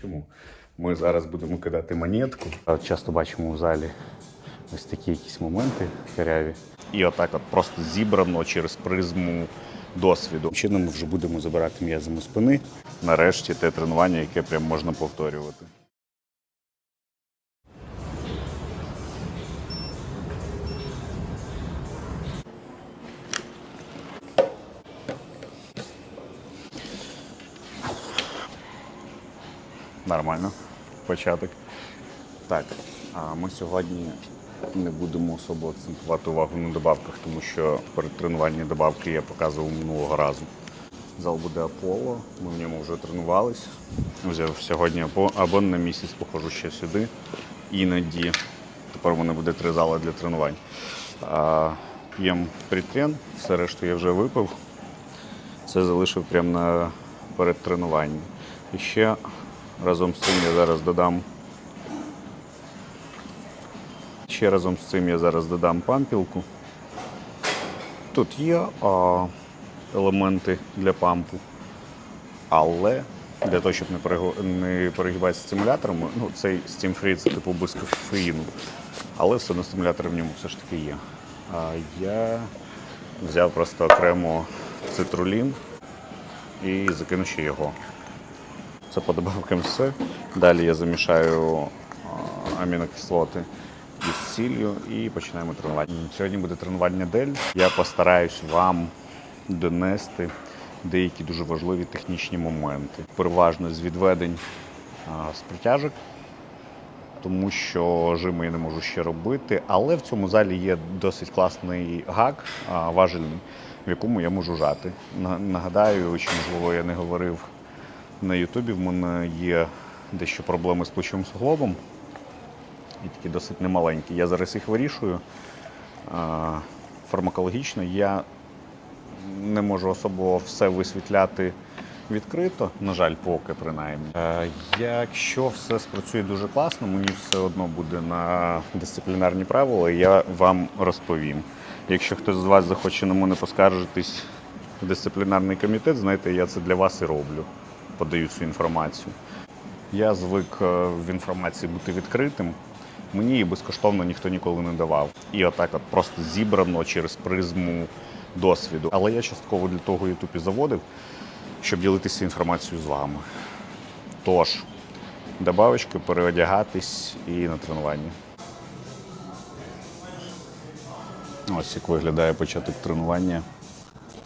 Чому? Ми зараз будемо кидати монетку. Часто бачимо у залі ось такі якісь моменти каряві. І отак от просто зібрано через призму досвіду. Чином ми вже будемо забирати м'язами спини. Нарешті те тренування, яке прям можна повторювати. Нормально. Початок. Так, а ми сьогодні не будемо особо акцентувати увагу на добавках, тому що перед тренуванням добавки я показував минулого разу. Зал буде Аполло, ми в ньому вже тренувались. Взяв сьогодні або, на місяць походжу ще сюди. Іноді. Тепер у мене буде три зали для тренувань. А, П'ємо притрен, все решту я вже випив. Це залишив прямо на перед тренуванням. І ще разом з цим я зараз додам. Ще разом з цим я зараз додам пампілку. Тут є а, елементи для пампу, але для того, щоб не, не перегибатися стимуляторами, ну, цей Steam Free це типу без кофеїну, але все одно стимулятори в ньому все ж таки є. А я взяв просто окремо цитрулін і закину ще його. Це по добавкам все. Далі я замішаю амінокислоти із сіллю і починаємо тренування. Сьогодні буде тренування дель. Я постараюсь вам донести деякі дуже важливі технічні моменти. Переважно з відведень з притяжок, тому що жими я не можу ще робити. Але в цьому залі є досить класний гак важельний, в якому я можу жати. Нагадаю, чи можливо я не говорив на Ютубі, в мене є дещо проблеми з плечовим суглобом. І такі досить немаленькі. Я зараз їх вирішую. Фармакологічно я не можу особо все висвітляти відкрито, на жаль, поки принаймні. Е, Якщо все спрацює дуже класно, мені все одно буде на дисциплінарні правила, я вам розповім. Якщо хтось з вас захоче на мене поскаржитись в дисциплінарний комітет, знаєте, я це для вас і роблю. Подаю цю інформацію. Я звик е, в інформації бути відкритим. Мені її безкоштовно ніхто ніколи не давав. І отак от просто зібрано через призму досвіду. Але я частково для того Ютуб і заводив, щоб ділитися інформацією з вами. Тож, добавочки, переодягатись і на тренування. Ось як виглядає початок тренування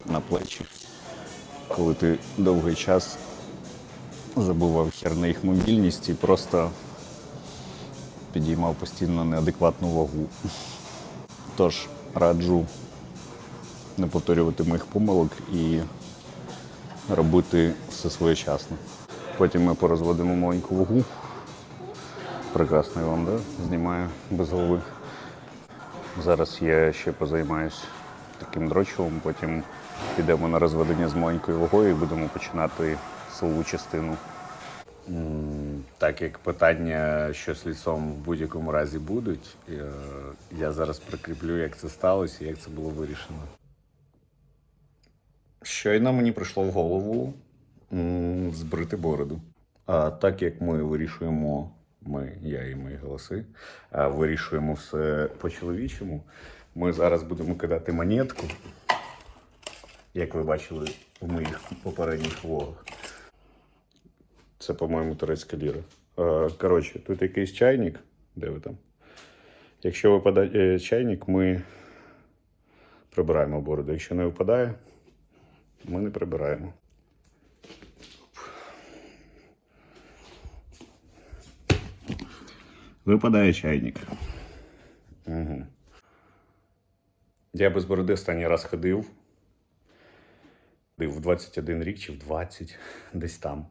на плечі, коли ти довгий час забував хер на їх мобільність і просто підіймав постійно неадекватну вагу. Тож раджу не повторювати моїх помилок і робити все своєчасно. Потім ми порозводимо маленьку вагу. Прекрасно я вам, да? Знімаю без голови. Зараз я ще позаймаюсь таким дрочовим, потім підемо на розведення з маленькою вагою і будемо починати силову частину. Так як питання, що з лісом в будь-якому разі будуть, е, я зараз прикріплю, як це сталося і як це було вирішено. Щойно мені прийшло в голову збрити бороду. А так як ми вирішуємо, ми, я і мої голоси, вирішуємо все по-чоловічому, ми зараз будемо кидати монетку, як ви бачили в моїх попередніх влогах. Це, по-моєму, турецька ліра. Е, Коротше, тут якийсь чайник. Де ви там? Якщо випадає чайник, ми прибираємо бороду. Якщо не випадає, ми не прибираємо. Випадає чайник. Угу. Я без бороди останній раз ходив. В 21 рік чи в 20, десь там.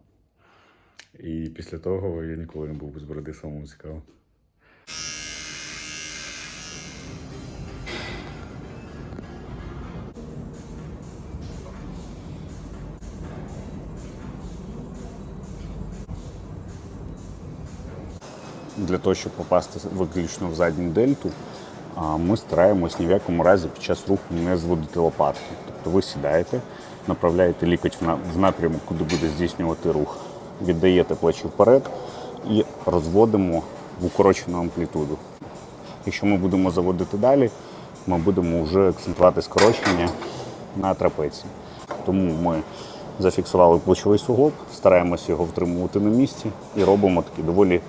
І після того я ніколи не був без бороди самому цікаво. Для того, щоб попасти виключно в задню дельту, ми стараємось ні в якому разі під час руху не зводити лопатки. Тобто ви сідаєте, направляєте лікоть в напрямок, куди буде здійснювати рух віддаєте плечі вперед і розводимо в укорочену амплітуду. Якщо ми будемо заводити далі, ми будемо вже акцентувати скорочення на трапеції. Тому ми зафіксували плечовий суглоб, стараємося його втримувати на місці і робимо такий доволі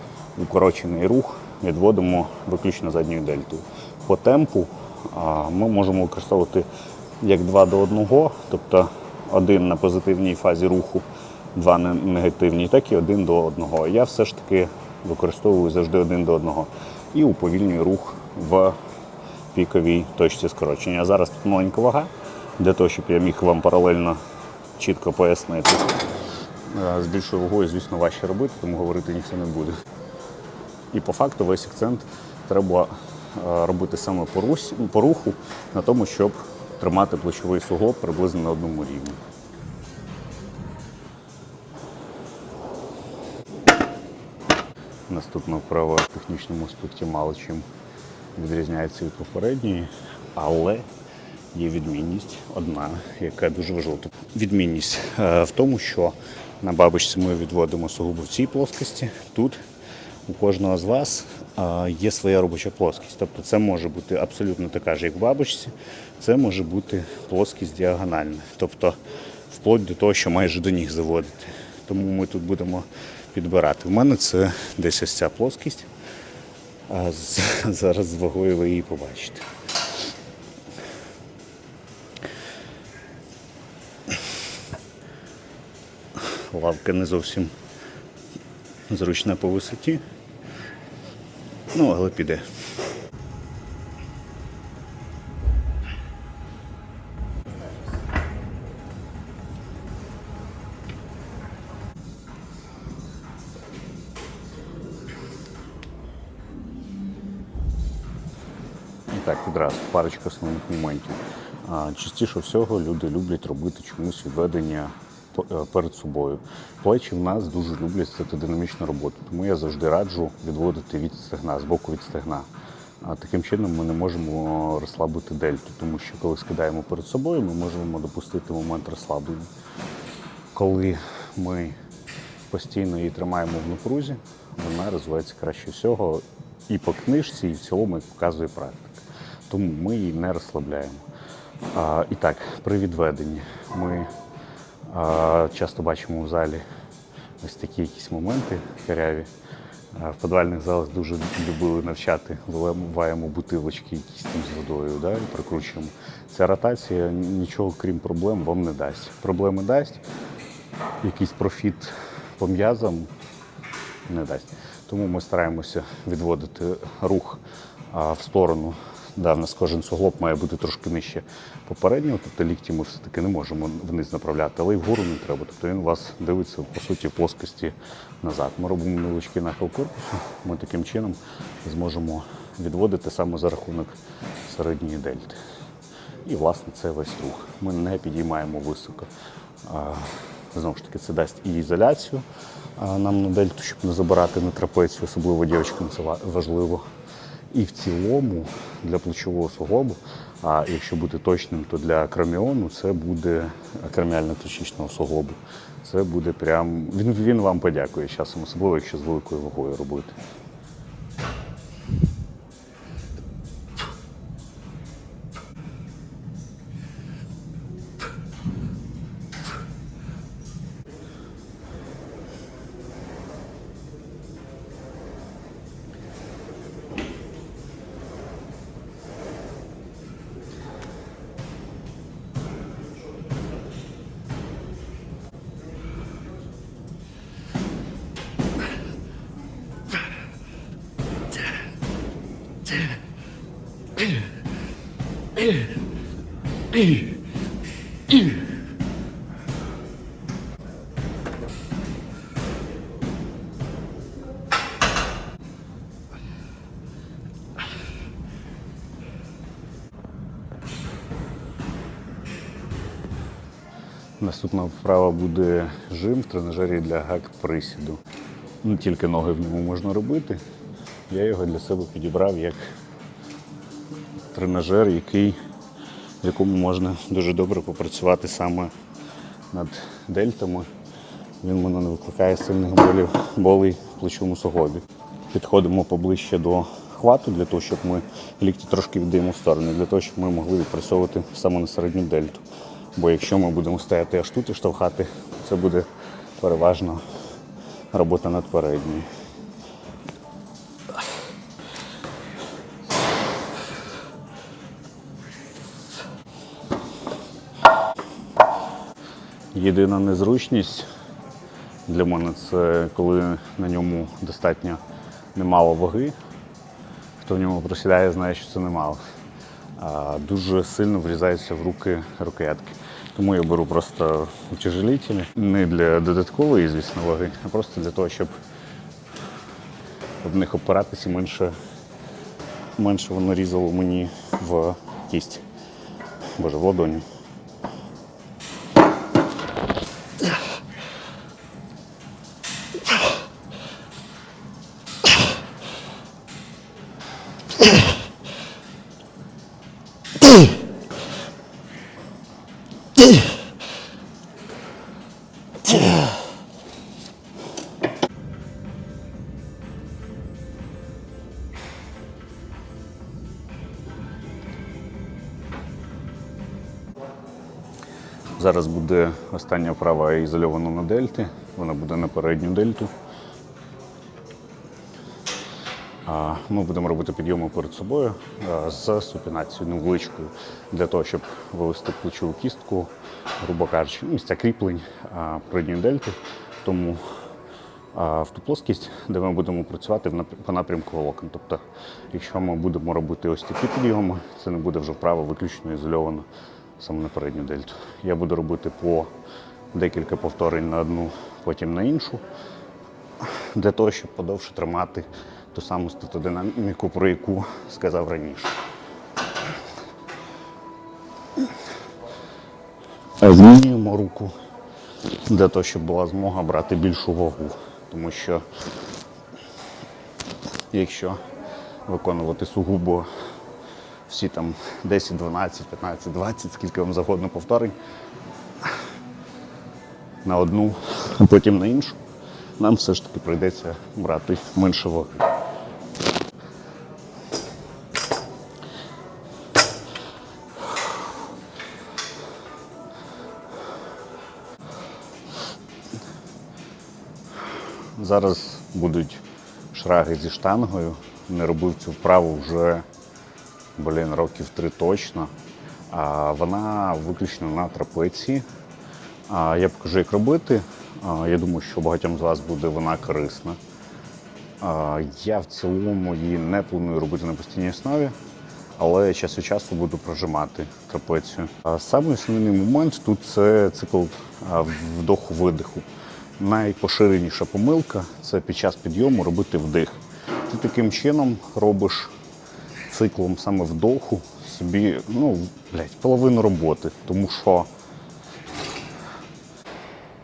укорочений рух, відводимо виключно задньою дельтою. По темпу ми можемо використовувати як 2 до 1, тобто один на позитивній фазі руху, два на негативній, так і один до одного. Я все ж таки використовую завжди один до одного. І уповільнюю рух в піковій точці скорочення. А зараз тут маленька вага, для того, щоб я міг вам паралельно чітко пояснити. Е, З більшою вагою, звісно, важче робити, тому говорити ніхто не буде. І по факту весь акцент треба е, робити саме по руху, на тому, щоб тримати плечовий суглоб приблизно на одному рівні. Наступна вправа в технічному аспекті мало чим відрізняється від попередньої, але є відмінність одна, яка дуже важлива. Тобто Відмінність е, в тому, що на бабочці ми відводимо сугубо в цій плоскості. Тут у кожного з вас е, є своя робоча плоскість. Тобто це може бути абсолютно така ж, як в бабочці, це може бути плоскість діагональна. Тобто вплоть до того, що майже до ніг заводити. Тому ми тут будемо підбирати. У мене це десь ось ця плоскість. А зараз з вагою ви її побачите. Лавка не зовсім зручна по висоті. Ну, але піде. Так, відразу парочка основних моментів. Частіше всього люди люблять робити чомусь відведення е, перед собою. Плечі в нас дуже люблять стати динамічну роботу, тому я завжди раджу відводити від стегна, з боку від стегна. Таким чином ми не можемо розслабити дельту, тому що коли скидаємо перед собою, ми можемо допустити момент розслаблення. Коли ми постійно її тримаємо в напрузі, вона розвивається краще всього і по книжці, і в цілому, як показує практика. Тому ми її не розслабляємо. А, і так, при відведенні ми а, часто бачимо у залі ось такі якісь моменти каряві. В подвальних залах дуже любили навчати, виливаємо бутилочки якісь там з водою да, і прикручуємо. Ця ротація нічого крім проблем вам не дасть. Проблеми дасть, якийсь профіт по м'язам не дасть. Тому ми стараємося відводити рух в сторону. Да, в нас кожен суглоб має бути трошки нижче попереднього, тобто лікті ми все-таки не можемо вниз направляти, але й вгору не треба. Тобто він у вас дивиться по суті плоскості назад. Ми робимо невеличкий нахил корпусу, ми таким чином зможемо відводити саме за рахунок середньої дельти. І, власне, це весь рух. Ми не підіймаємо високо. Знову ж таки, це дасть і ізоляцію нам на дельту, щоб не забирати на трапецію, особливо дівчатам це важливо. І в цілому для плечового суглобу, а якщо бути точним, то для акроміону це буде акроміально-точнічного суглобу. Це буде прям. Він, він вам подякує часом, особливо якщо з великою вагою робити. Наступна вправа буде жим в тренажері для гак присіду. Не тільки ноги в ньому можна робити. Я його для себе підібрав як тренажер, який, в якому можна дуже добре попрацювати саме над дельтами Він мене не викликає сильних болів, болей в плечовому суглобі. Підходимо поближче до хвату для того, щоб ми лікті трошки віддаємо в сторони, для того, щоб ми могли відпрацьовувати саме на середню дельту. Бо якщо ми будемо стояти аж тут і штовхати, це буде переважно робота над передньою. Єдина незручність для мене це коли на ньому достатньо немало ваги. Хто в ньому просідає, знає, що це немало. А дуже сильно врізаються в руки рукоятки. Тому я беру просто утяжелителі. Не для додаткової, звісно, ваги, а просто для того, щоб об них опиратися менше, менше воно різало мені в кість. Боже, в ладоні. Зараз буде остання вправа ізольована на дельті. Вона буде на передню дельту. Ми будемо робити підйоми перед собою з супінацією невеличкою для того, щоб вивести плечову кістку, грубо кажучи, ну, місця кріплень передньої дельти. Тому в ту плоскість, де ми будемо працювати по напрямку волокон. Тобто, якщо ми будемо робити ось такі підйоми, це не буде вже вправа виключно ізольовано саме на передню дельту. Я буду робити по декілька повторень на одну, потім на іншу для того, щоб подовше тримати ту саму статодинаміку, про яку сказав раніше. Змінюємо руку для того, щоб була змога брати більшу вагу. Тому що якщо виконувати сугубо всі там 10, 12, 15, 20, скільки вам завгодно повторень на одну, а потім на іншу, нам все ж таки прийдеться брати менше ваги. Зараз будуть шраги зі штангою. Не робив цю вправу вже блін, років три точно. А, вона виключно на трапеції. А, я покажу, як робити. А, я думаю, що багатьом з вас буде вона корисна. А, я в цілому її не планую робити на постійній основі, але час від часу буду прожимати трапецію. А самий основний момент тут це цикл вдоху-видиху. Найпоширеніша помилка це під час підйому робити вдих. Ти таким чином робиш циклом саме вдоху собі, ну, блядь, половину роботи. Тому що.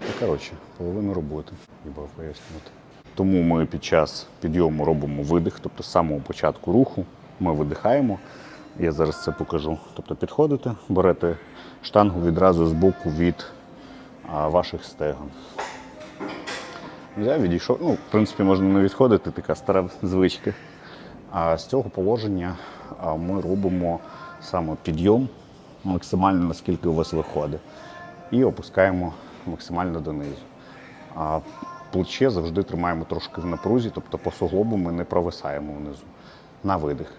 Ну, коротше, половину роботи, їбав пояснювати. Тому ми під час підйому робимо видих, тобто з самого початку руху ми видихаємо. Я зараз це покажу. Тобто підходите, берете штангу відразу з боку від ваших стегон. Я відійшов. Ну, в принципі, можна не відходити, така стара звичка. А з цього положення ми робимо саме підйом максимально наскільки у вас виходить. І опускаємо максимально донизу. А плече завжди тримаємо трошки в напрузі, тобто по суглобу ми не провисаємо внизу. На видих.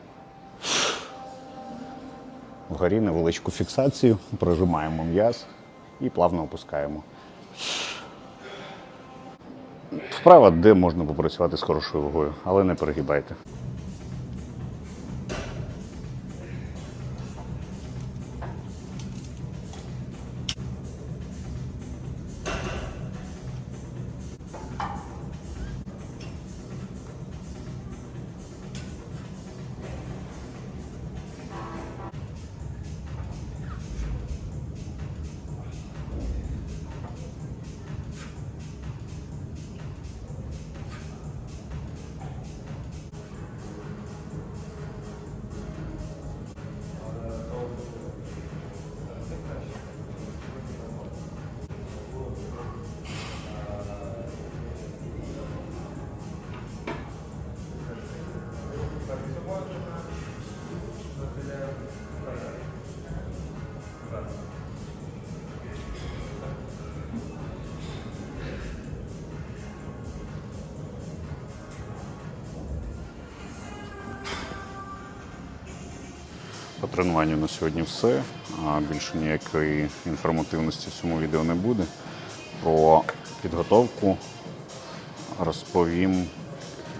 Вгорі невеличку фіксацію, прожимаємо м'яз і плавно опускаємо. Вправа, де можна попрацювати з хорошою вагою, але не перегибайте. По тренуванню на сьогодні все. Більше ніякої інформативності в цьому відео не буде. Про підготовку розповім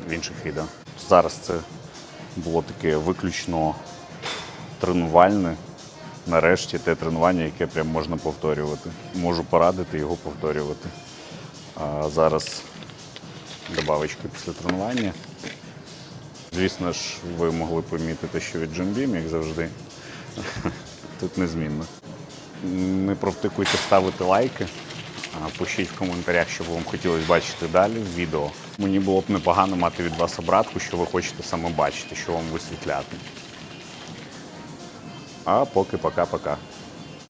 в інших відео. Зараз це було таке виключно тренувальне. Нарешті те тренування, яке прям можна повторювати. Можу порадити його повторювати. А зараз добавочки після тренування. Звісно ж, ви могли помітити, що від Beam, як завжди, тут незмінно. Не провтикуйте ставити лайки, пишіть в коментарях, що б вам хотілося бачити далі в відео. Мені було б непогано мати від вас обратку, що ви хочете саме бачити, що вам висвітляти. А поки пока-пока.